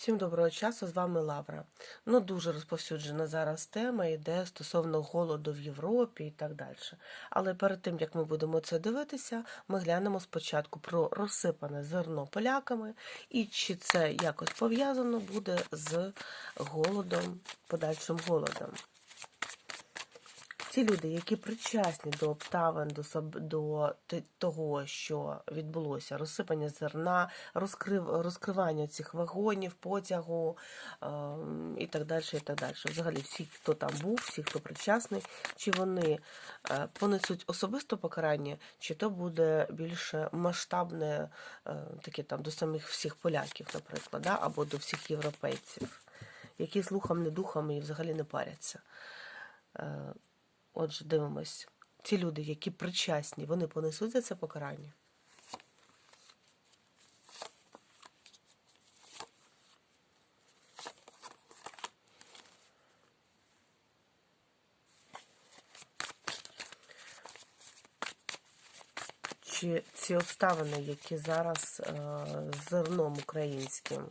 Всім доброго часу, з вами Лавра. Ну, дуже розповсюджена зараз тема йде стосовно голоду в Європі і так далі. Але перед тим, як ми будемо це дивитися, ми глянемо спочатку про розсипане зерно поляками і чи це якось пов'язано буде з голодом, подальшим голодом. Ті люди, які причасні до обставин, до, до того, що відбулося, розсипання зерна, розкрив, розкривання цих вагонів, потягу ем, і так далі. і так далі. Взагалі, всі, хто там був, всі, хто причасний, чи вони е, понесуть особисто покарання, чи то буде більше масштабне, е, таке там до самих всіх поляків, наприклад, да? або до всіх європейців, які слухом, не духом і взагалі не паряться. Е, Отже, дивимось. Ті люди, які причасні, вони понесуть за це покарання. Чи ці обставини, які зараз е, з зерном українським,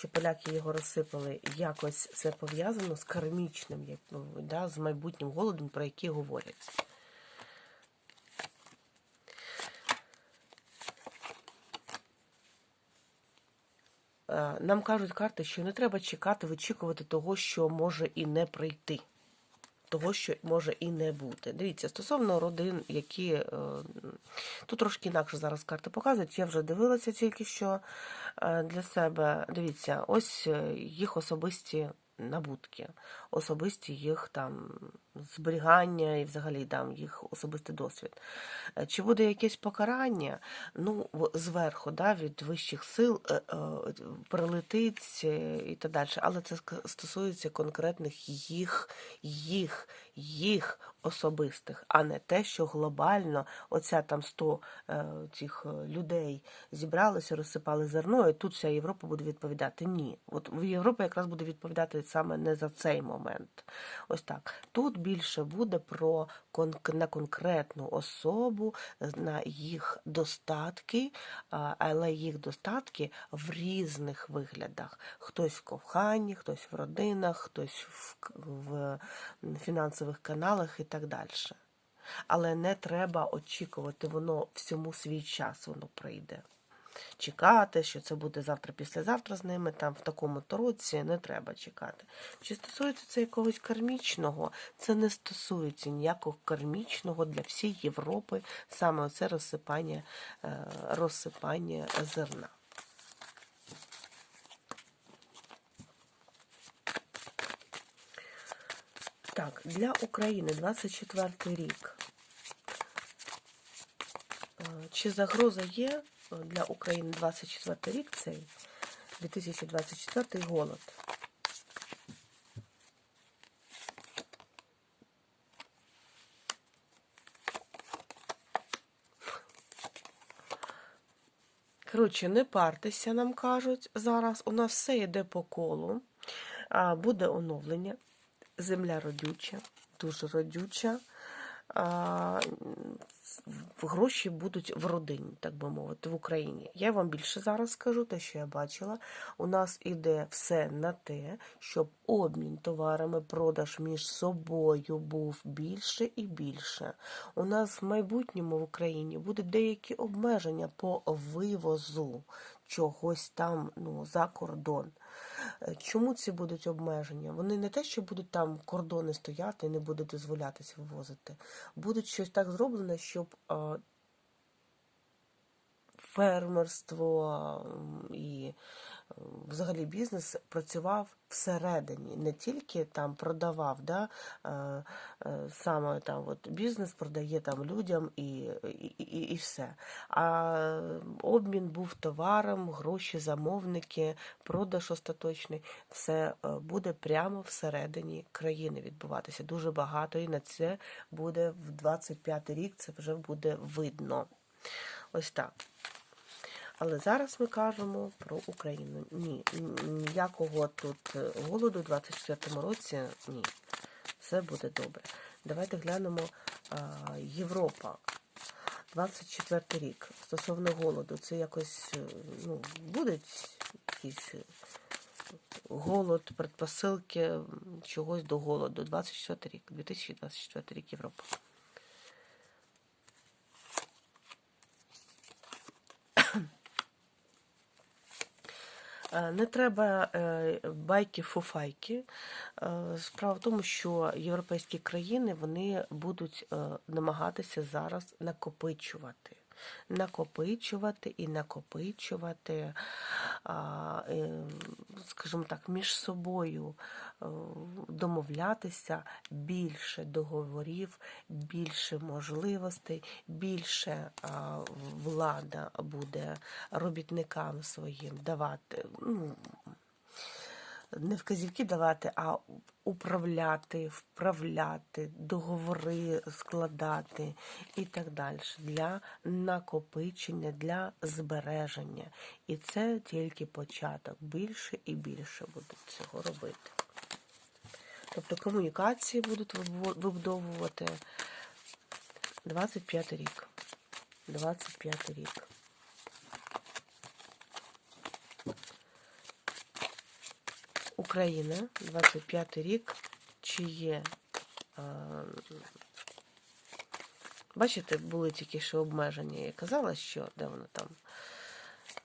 що поляки його розсипали, якось це пов'язано з кармічним, як, ну, да, з майбутнім голодом, про який говорять. Е, Нам кажуть карти, що не треба чекати, вичікувати того, що може і не прийти. Того, що може і не бути. Дивіться, стосовно родин, які е, тут трошки інакше зараз карти показують. Я вже дивилася тільки що е, для себе. Дивіться, ось е, їх особисті набутки, особисті їх там зберігання і взагалі там їх особистий досвід. Е, Чи буде якесь покарання? Ну, зверху, да, від вищих сил е, е, прилетить і так далі. Але це стосується конкретних їх, їх, їх особистих, а не те, що глобально оця там 100 е, цих людей зібралися, розсипали зерно, і тут вся Європа буде відповідати. Ні. От Європа якраз буде відповідати саме не за цей момент. Ось так. Тут більше буде про на конкретну особу, на їх достатки, але їх достатки в різних виглядах. Хтось в коханні, хтось в родинах, хтось в, в фінансових каналах і так далі. Але не треба очікувати, воно всьому свій час воно прийде. Чекати, що це буде завтра, післязавтра з ними, там в такому то році не треба чекати. Чи стосується це якогось кармічного? Це не стосується ніякого кармічного для всієї Європи, саме це розсипання, е, розсипання зерна. Так, для України 24 рік. Е, Чи загроза є для України 24 рік цей 2024 голод? Коротше, не партеся, нам кажуть зараз. У нас все йде по колу. Буде оновлення. Земля родюча, дуже родюча. Гроші будуть в родині, так би мовити, в Україні. Я вам більше зараз скажу, те, що я бачила. У нас іде все на те, щоб обмін товарами, продаж між собою був більше і більше. У нас в майбутньому в Україні будуть деякі обмеження по вивозу чогось там ну, за кордон. Чому ці будуть обмеження? Вони не те, що будуть там кордони стояти і не буде дозволятися вивозити. Будуть щось так зроблене, щоб фермерство і взагалі бізнес працював всередині, не тільки там продавав, да, е, е, саме там от бізнес продає там людям і, і, і, і все. А обмін був товаром, гроші, замовники, продаж остаточний, все е, буде прямо всередині країни відбуватися. Дуже багато, і на це буде в 25 рік, це вже буде видно. Ось так. Але зараз ми кажемо про Україну. Ні, ніякого тут е, голоду у 24-му році ні. Все буде добре. Давайте глянемо а, Європа. 24 рік. Стосовно голоду, це якось е, ну, будуть якісь голод, предпосилки чогось до голоду. 24 рік, 2024 рік Європа. Е, Не треба е, байки фуфайки. Е, Справа в тому, що європейські країни вони будуть е, намагатися зараз накопичувати. Накопичувати і накопичувати, е, скажімо так, між собою е, домовлятися більше договорів, більше можливостей, більше влада буде робітникам своїм давати. Ну, не вказівки давати, а управляти, вправляти, договори складати і так далі для накопичення, для збереження. І це тільки початок. Більше і більше будуть цього робити. Тобто комунікації будуть вибудовувати 25 рік. 25 рік. Україна, 25 рік, чи є. е, Бачите, були тільки ще обмеження. Я казала, що де воно там.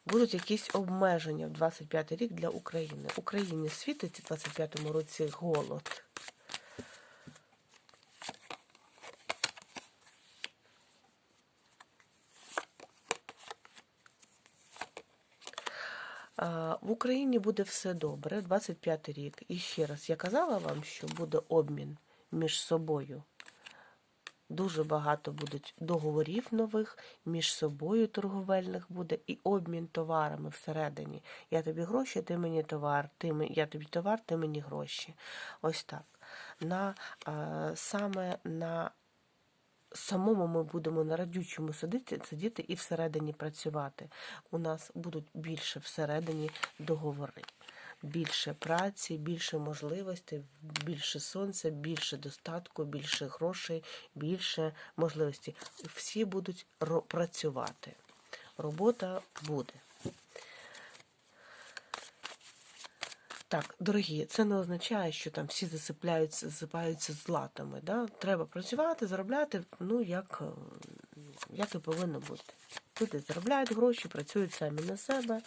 Будуть якісь обмеження в 25 рік для України. Україні світить у 25-му році голод. В Україні буде все добре, 25 рік. І ще раз, я казала вам, що буде обмін між собою. Дуже багато будуть договорів нових між собою торговельних буде і обмін товарами всередині. Я тобі гроші, ти мені товар, ти я тобі товар, ти мені гроші. Ось так. На, саме на самому ми будемо на радючому сидіти, сидіти і всередині працювати. У нас будуть більше всередині договори. Більше праці, більше можливостей, більше сонця, більше достатку, більше грошей, більше можливостей. Всі будуть працювати. Робота буде. Так, дорогі, це не означає, що там всі засипляються, засипаються златами. Да? Треба працювати, заробляти, ну як, е, як і повинно бути. Люди заробляють гроші, працюють самі на себе.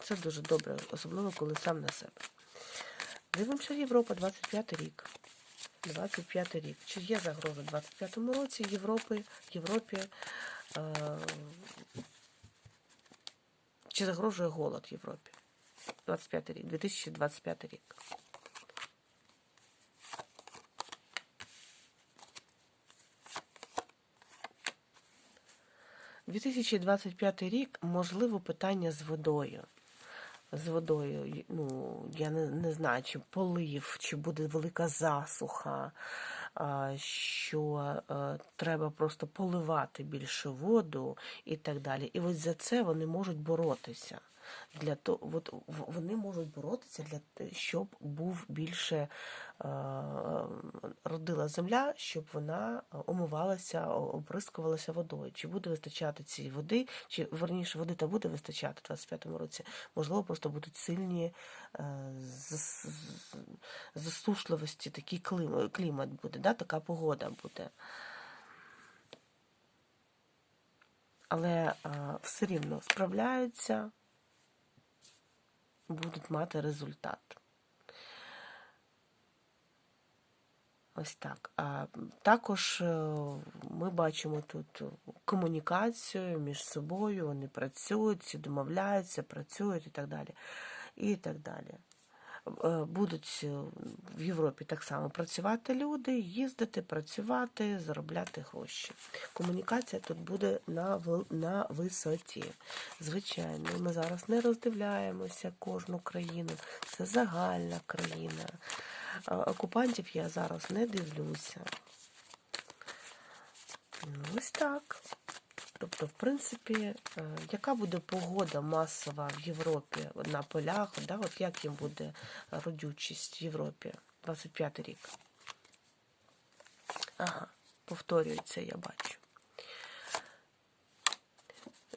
Це дуже добре, особливо коли сам на себе. Дивимося Європа, 25 рік. 25 рік. Чи є загроза в 25-му році Європи, Європі? Е, чи загрожує голод Європі? 25 рік, 2025 рік. – 2025 рік, можливо, питання з водою. З водою, ну, я не, не знаю, чи полив, чи буде велика засуха, що е, треба просто поливати більше воду і так далі. І ось за це вони можуть боротися. Для того, от вони можуть боротися для щоб був більше е, родила земля, щоб вона омивалася, о- оприскувалася водою. Чи буде вистачати цієї води, чи верніше води та буде вистачати в 25-му році? Можливо, просто будуть сильні е, засушливості, такий клімат буде, да? така погода буде. Але е, все рівно справляються, будуть мати результат. Ось так. А також е, ми бачимо тут комунікацію між собою, вони працюють, домовляються, працюють і так далі. І так далі. Е, Будуть е, в Європі так само працювати люди, їздити, працювати, заробляти гроші. Комунікація тут буде на, на висоті. Звичайно, ми зараз не роздивляємося кожну країну. Це загальна країна. Окупантів я зараз не дивлюся. Ну, ось так. Тобто, в принципі, е, яка буде погода масова в Європі на полях, да, от як їм буде родючість в Європі 25 рік? Ага, повторюється, я бачу.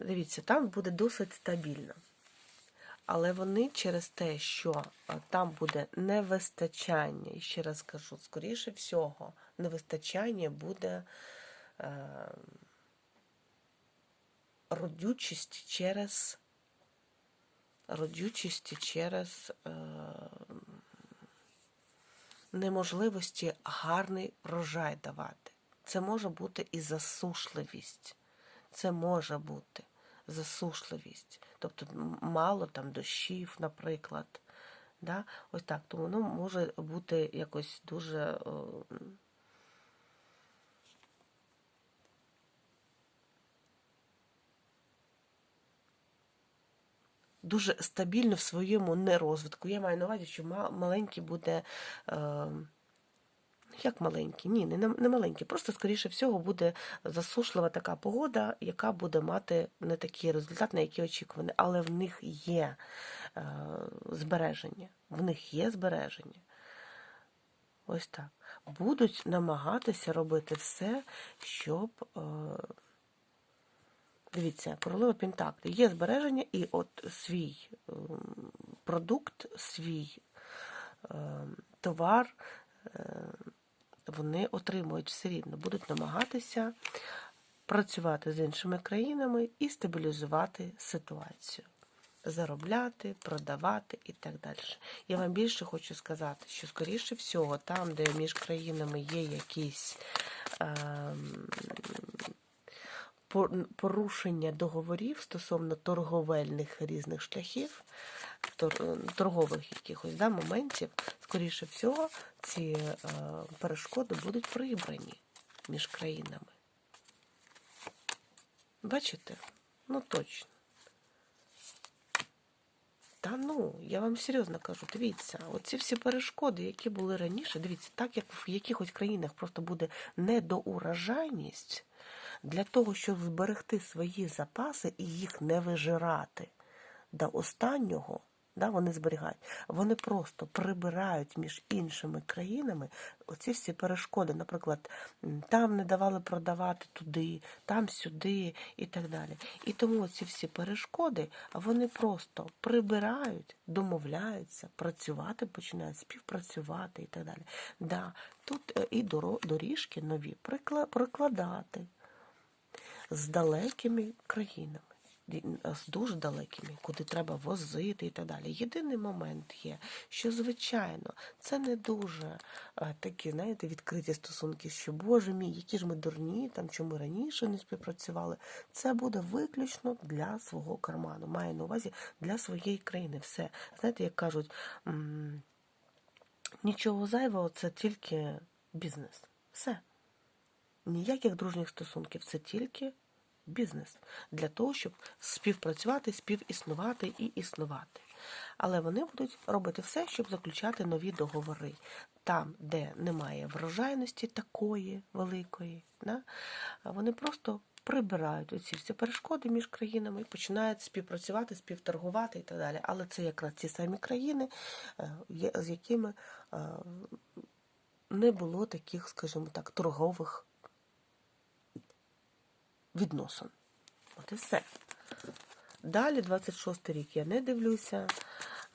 Дивіться, там буде досить стабільно. Але вони через те, що е, там буде невистачання, і ще раз кажу, скоріше всього, невистачання буде е, родючість через родючості через е, неможливості гарний врожай давати. Це може бути і засушливість. Це може бути засушливість. Тобто мало там дощів, наприклад. Да? Ось так. Тому воно може бути якось дуже. е, дуже стабільно в своєму нерозвитку. Я маю на увазі, що ма- маленький буде. Е, як маленький? Ні, не, не маленький. Просто, скоріше всього, буде засушлива така погода, яка буде мати не такий результат, на який очікуваний. Але в них є е, збереження. В них є збереження. Ось так. Будуть намагатися робити все, щоб. Е, Дивіться, королева Пентаклі. Є збереження, і от свій ем, продукт, свій ем, товар е, вони отримують все рівно, будуть намагатися працювати з іншими країнами і стабілізувати ситуацію. Заробляти, продавати і так далі. Я вам більше хочу сказати, що, скоріше всього, там, де між країнами є якісь ем, пор- порушення договорів стосовно торговельних різних шляхів, торгових якихось да, моментів, скоріше всього, ці е, перешкоди будуть прибрані між країнами. Бачите? Ну точно. Та ну, я вам серйозно кажу, дивіться, оці всі перешкоди, які були раніше, дивіться, так як в якихось країнах просто буде недоурожайність, для того, щоб зберегти свої запаси і їх не вижирати до останнього, да, вони зберігають, вони просто прибирають між іншими країнами оці всі перешкоди. Наприклад, там не давали продавати туди, там сюди і так далі. І тому ці всі перешкоди вони просто прибирають, домовляються, працювати починають, співпрацювати і так далі. Да, тут е, і доріжки нові прикладати з далекими країнами, з дуже далекими, куди треба возити і так далі. Єдиний момент є, що, звичайно, це не дуже такі, знаєте, відкриті стосунки, що, Боже мій, які ж ми дурні, там, що ми раніше не співпрацювали. Це буде виключно для свого карману. Маю на увазі для своєї країни. Все. Знаєте, як кажуть, нічого зайвого, це тільки бізнес. Все. Ніяких дружніх стосунків, це тільки бізнес для того, щоб співпрацювати, співіснувати і існувати. Але вони будуть робити все, щоб заключати нові договори. Там, де немає врожайності такої великої, да, вони просто прибирають оці всі перешкоди між країнами і починають співпрацювати, співторгувати і так далі. Але це якраз ті самі країни, е, з якими е, не було таких, скажімо так, торгових відносин. От і все. Далі, 26 рік, я не дивлюся.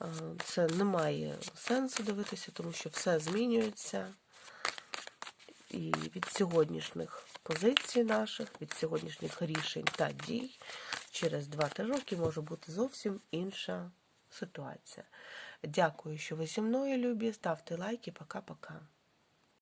Е, Це не має сенсу дивитися, тому що все змінюється. І від сьогоднішніх позицій наших, від сьогоднішніх рішень та дій через 2-3 роки може бути зовсім інша ситуація. Дякую, що ви зі мною, любі. Ставте лайки. Пока-пока.